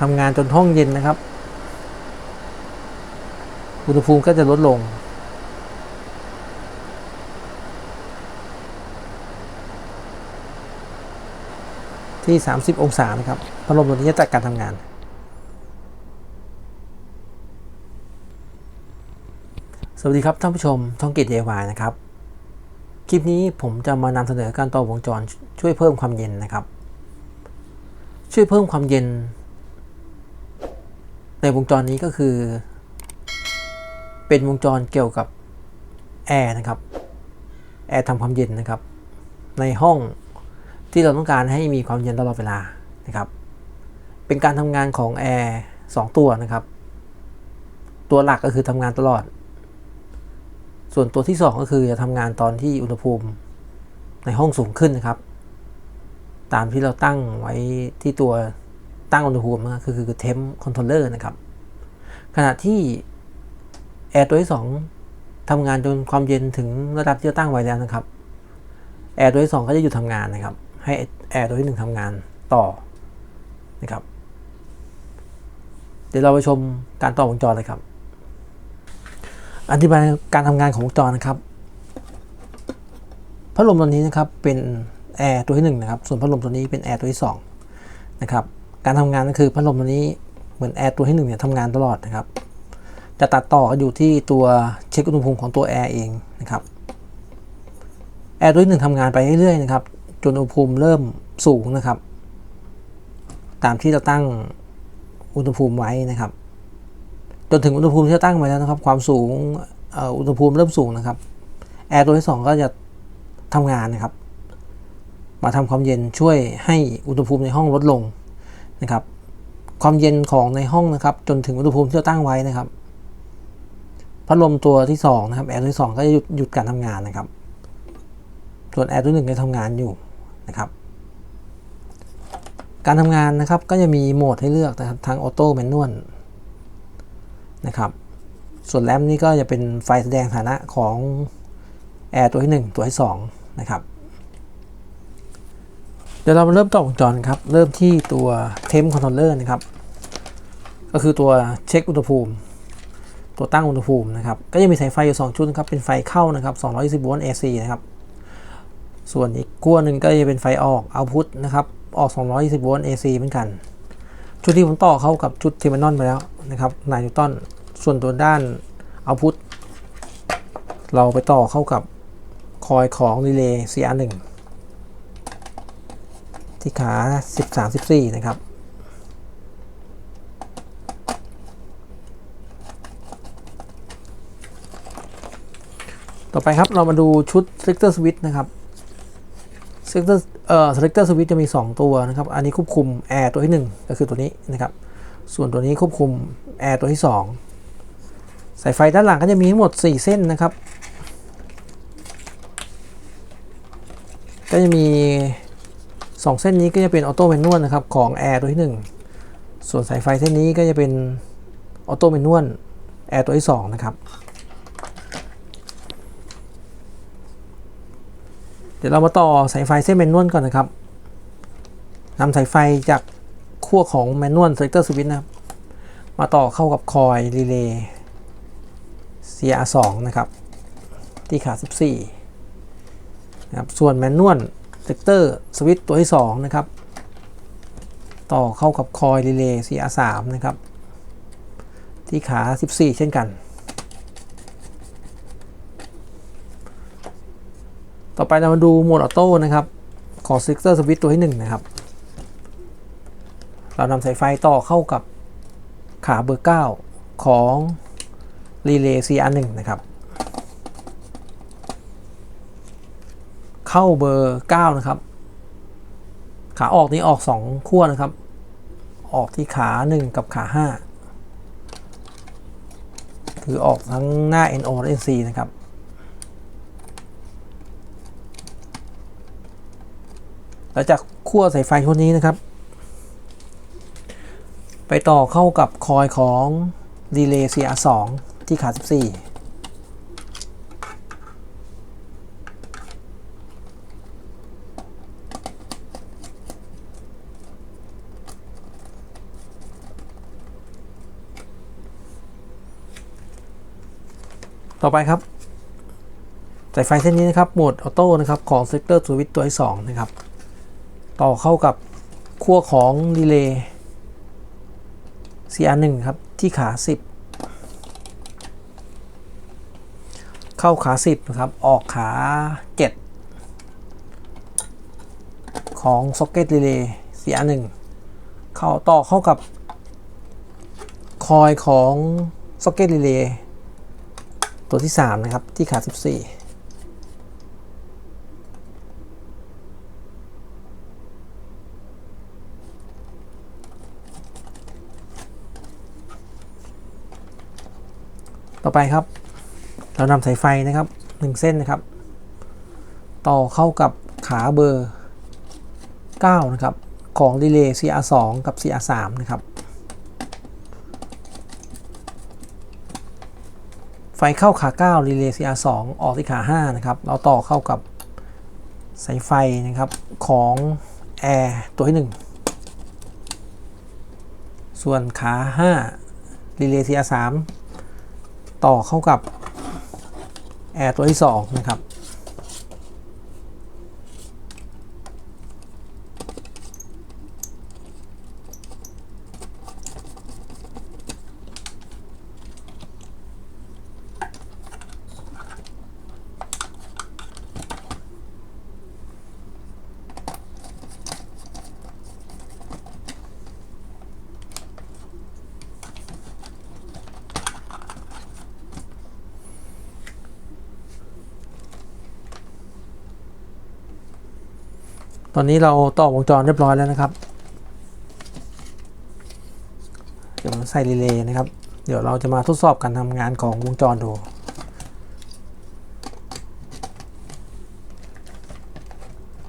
ทำงานจนห้องเย็นนะครับ อุณหภูมิก็จะลดลง ที่ 30 องศานะครับพัดลมตัวนี้จะจัดการทำงาน สวัสดีครับท่านผู้ชมท่องกิจ DIY นะครับ คลิปนี้ผมจะมานำเสนอการต่อวงจรช่วยเพิ่มความเย็นนะครับ ช่วยเพิ่มความเย็น ในวงจรนี้ก็คือ เป็นวงจรเกี่ยวกับแอร์นะครับแอร์ทำความเย็นนะครับ ในห้องที่เราต้องการให้มีความเย็นตลอดเวลานะครับ เป็นการทำงานของแอร์สองตัวนะครับ ตัวหลักก็คือทำงานตลอด ส่วนตัวที่ 2 ก็คือจะทำงานตอนที่อุณหภูมิในห้องสูงขึ้นนะครับ ตามที่เราตั้งไว้ที่ตัว ตั้งอุณหภูมิคือคือเทมคอนโทรลเลอร์นะครับ ขณะที่แอร์ตัวที่ 2ทำงานจนความเย็นถึงระดับที่เราตั้งไว้แล้วนะครับแอร์ตัวที่2ก็จะหยุดทำงานนะครับ ให้แอร์ตัวที่ 1ทำงานต่อนะครับ เดี๋ยวเราไปชมการต่อวงจรเลยครับ อธิบายการทำงานของวงจรนะครับ พัดลมตัวนี้นะครับเป็นแอร์ตัวที่1นะครับ ส่วนพัดลมตัวนี้เป็นแอร์ตัวที่2นะครับ การทำงานก็คือพัดลมตัวนี้เหมือนแอร์ตัวที่1เนี่ยทำงานตลอดนะครับ จะตัดต่ออยู่ที่ตัวเช็คอุณหภูมิของตัวแอร์เองนะครับแอร์ตัวที่1ทำงานไปเรื่อยๆนะครับจนอุณหภูมิเริ่มสูงนะครับ ตามที่เราตั้งอุณหภูมิไว้นะครับ จนถึงอุณหภูมิที่เราตั้งไว้แล้วนะครับ ความสูงอุณหภูมิเริ่มสูงนะครับแอร์ตัวที่ 2 ก็จะทำงานนะครับ มาทำความเย็นช่วยให้อุณหภูมิในห้องลดลง นะครับ ความเย็นของในห้องนะครับ จนถึงอุณหภูมิที่เราตั้งไว้นะครับ พัดลมตัวที่2นะครับแอร์ตัวที่2ก็จะหยุดหยุดการทำงานนะครับ ส่วนแอร์ตัวหนึ่งก็ทำงานอยู่นะครับ การทำงานนะครับก็จะมีโหมดให้เลือกนะครับทั้งออโต้แมนนวลนะครับ ส่วนแรมนี่ก็จะเป็นไฟแสดงฐานะของแอร์ตัวที่ 1 ตัวที่2นะครับ ดี๋ยวเรามาเริ่มต่อวงจรครับ เริ่มที่ตัวเทมคอนโทรลเลอร์นะครับ ก็คือตัวเช็คอุณหภูมิ ตัวตั้งอุณหภูมินะครับ ก็จะมีสายไฟอยู่ 2 ชุดครับ เป็นไฟเข้านะครับ220โวลต์ AC นะครับ ส่วนอีกขั้วหนึ่งก็จะเป็นไฟออกเอาพุทนะครับ ออก220โวลต์ AC เหมือนกัน ชุดที่ผมต่อเข้ากับชุดเทอร์มินอลไปแล้วนะครับนายนิวตันส่วนตัวด้านเอาพุทเราไปต่อเข้ากับคอยของรีเลย์ CR1 ที่ขา 13-14 นะครับ ต่อไปครับเรามาดูชุด selector switch นะครับ selector เอ่อ selector switch จะมี 2 ตัวนะครับ อันนี้ควบคุมแอร์ตัวที่ 1 ก็คือตัวนี้นะครับ ส่วนตัวนี้ควบคุมแอร์ตัวที่ 2 สายไฟด้านหลังก็จะมีทั้งหมด 4 เส้นนะครับ ก็จะมี 2 เส้นนี้ก็จะเป็นออโต้แมนนวลนะครับของแอร์ตัวที่ 1 ส่วนสายไฟเส้นนี้ก็จะเป็นออโต้แมนนวลแอร์ตัวที่ 2 นะครับ เดี๋ยวเรามาต่อสายไฟเส้นแมนนวลก่อนนะครับนำสายไฟจากขั้วของแมนนวลเซกเตอร์สวิตนะครับ มาต่อเข้ากับคอยรีเลย์ CR2 นะครับ ที่ขา 14นะครับส่วนแมนนวล เซกเตอร์สวิตตัวที่2นะครับ ต่อเข้ากับคอยรีเลย์ CR3 นะครับ ที่ขา 14 เช่นกัน ต่อไปเรามาดูโหมดออโต้นะครับ ของ s i x t e r Switch ตัวที่ 1 นะครับ เรานำสายไฟต่อเข้ากับขาเบอร์ 9 ของ Relay CR1 นะครับ เข้าเบอร์9นะครับ ขาออกนี้ออก 2 ขั้วนะครับ ออกที่ขา 1 กับขา 5 คือออกทั้งหน้า NO และ NC นะครับแล้วจากขั้วสายไฟคนนี้นะครับ ไปต่อเข้ากับคอยของดีเลย์ CR2 ที่ขา 14 ต่อไปครับสายไฟเส้นนี้นะครับโหมดออโต้นะครับของ Sector Switch ตัวที่2นะครับ ต่อเข้ากับขั้วของรีเลย์ CR1 ครับ ที่ขา 10 เข้าขา 10 นะครับ ออกขา 7 ของ Socket Relay CR1 เข้าต่อเข้ากับ คอยของ Socket Relay ตั ตัวที่ 3 นะครับ ที่ขา 14ต่อไปครับ เรานำสายไฟนะครับ 1 เส้นนะครับ ต่อเข้ากับขาเบอร์ 9 นะครับ ของรีเลย์ CR2 กับ CR3 นะครับ ไฟเข้าขา 9 รีเลย์ CR2 ออกที่ขา 5 นะครับ เราต่อเข้ากับสายไฟนะครับของแอร์ตัวที่ 1 ส่วนขา 5 รีเลย์ CR3 ต่อเข้ากับแอร์ตัวที่ 2 นะครับ ตอนนี้เราต่อวงจรเรียบร้อยแล้วนะครับ เดี๋ยวใส่รีเลย์นะครับ เดี๋ยวเราจะมาทดสอบการทำงานของวงจรดู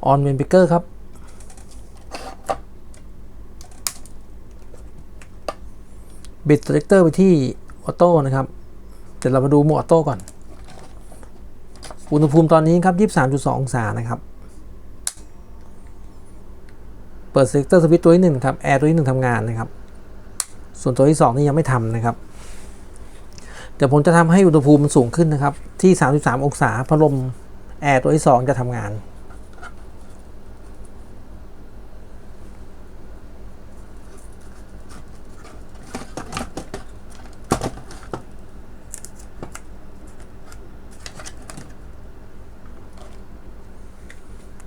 ออนเมนเบเกอร์ครับ บิดเ e เล c เตอร์ไปที่ออโต้นะครับ เดี๋ยวเรามาดูโหมดออโต้ก่อน อุณหภูมิตอนนี้ครับ 23.2 องศานะครับ เปิดเซกเตอร์สวิตตัวที่หนึ่งครับแอร์ตัวที่หนึ่งทำงานนะครับ ส่วนตัวที่สองนี่ยังไม่ทำนะครับ เดี๋ยวผมจะทำให้อุณหภูมิมันสูงขึ้นนะครับ ที่ 33 องศาพัดลมแอร์ตัวที่สองจะทำงาน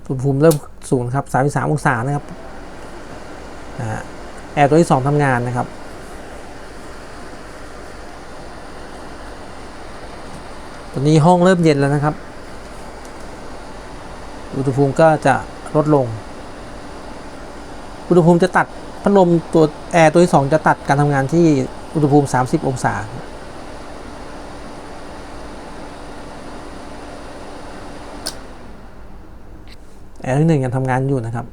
อุณหภูมิเริ่มสูงครับ 33 องศานะครับ นะแอร์ตัวที่ 2ทำงานนะครับ ตอนนี้ห้องเริ่มเย็นแล้วนะครับ อุณหภูมิก็จะลดลง อุณหภูมิจะตัดพัดลมตัวแอร์ตัวที่ 2 จะตัดการทำงานที่อุณหภูมิ 30 องศาแอร์ที่หนึ่งยังทำงานอยู่นะครับ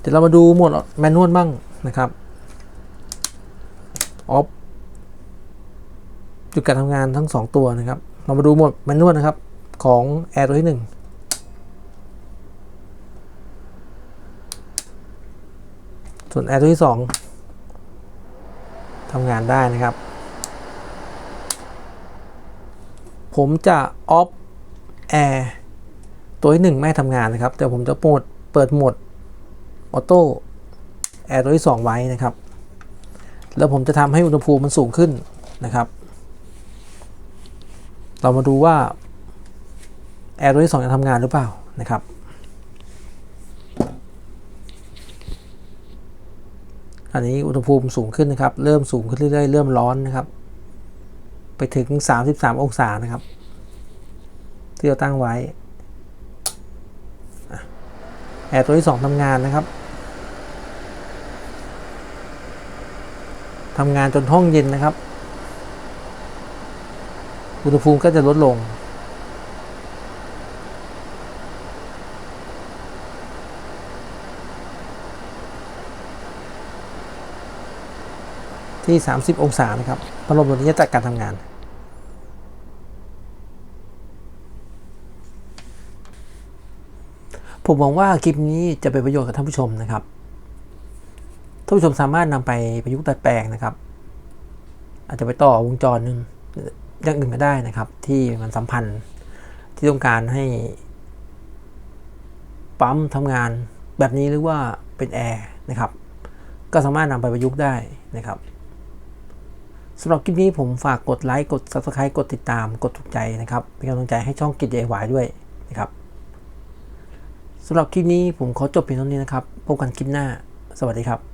เดี๋ยวเรามาดูโหมดแมนนวลบ้างนะครับออฟจุดการทำงานทั้ง 2 ตัวนะครับ เรามาดูโหมดแมนนวลนะครับของแอร์ตัวที่1ส่วนแอร์ตัวที่2ทำงานได้นะครับ ผมจะออฟแอร์ตัวที่หนึ่งไม่ทำงานนะครับ แต่ผมจะโหมดเปิดโหมด ออโต้แอร์ตัวที่ 2 ไว้นะครับ แล้วผมจะทำให้อุณหภูมิมันสูงขึ้นนะครับ เรามาดูว่าแอร์ตัวที่2จะทำงานหรือเปล่านะครับอันนี้อุณหภูมิสูงขึ้นนะครับ เริ่มสูงขึ้นเรื่อยๆ เริ่มร้อนนะครับ ไปถึง 33 องศานะครับ ที่เราตั้งไว้ แอร์ตัวที่ 2ทำงานนะครับ ทำงานจนห้องเย็นนะครับ อุณหภูมิก็จะลดลง ที่ 30 องศานะครับพัดลมตัวนี้จะจัดการทำงานผมหวังว่าคลิปนี้จะเป็นประโยชน์กับท่านผู้ชมนะครับ ท่านผู้ชมสามารถนำไปประยุกต์ดัดแปลงนะครับ อาจจะไปต่อวงจรหนึ่งอย่างอื่นก็ได้นะครับ ที่มันสัมพันธ์ที่ต้องการให้ปั๊มทำงานแบบนี้หรือว่าเป็นแอร์นะครับ ก็สามารถนำไปประยุกต์ได้นะครับสำหรับคลิปนี้ผมฝากกดไลค์กด Subscribe กดติดตามกดถูกใจนะครับเป็นกำลังใจให้ช่องกิจ DIY ด้วยนะครับสำหรับคลิปนี้ผมขอจบเพียงเท่านี้นะครับพบกันคลิปหน้า สวัสดีครับ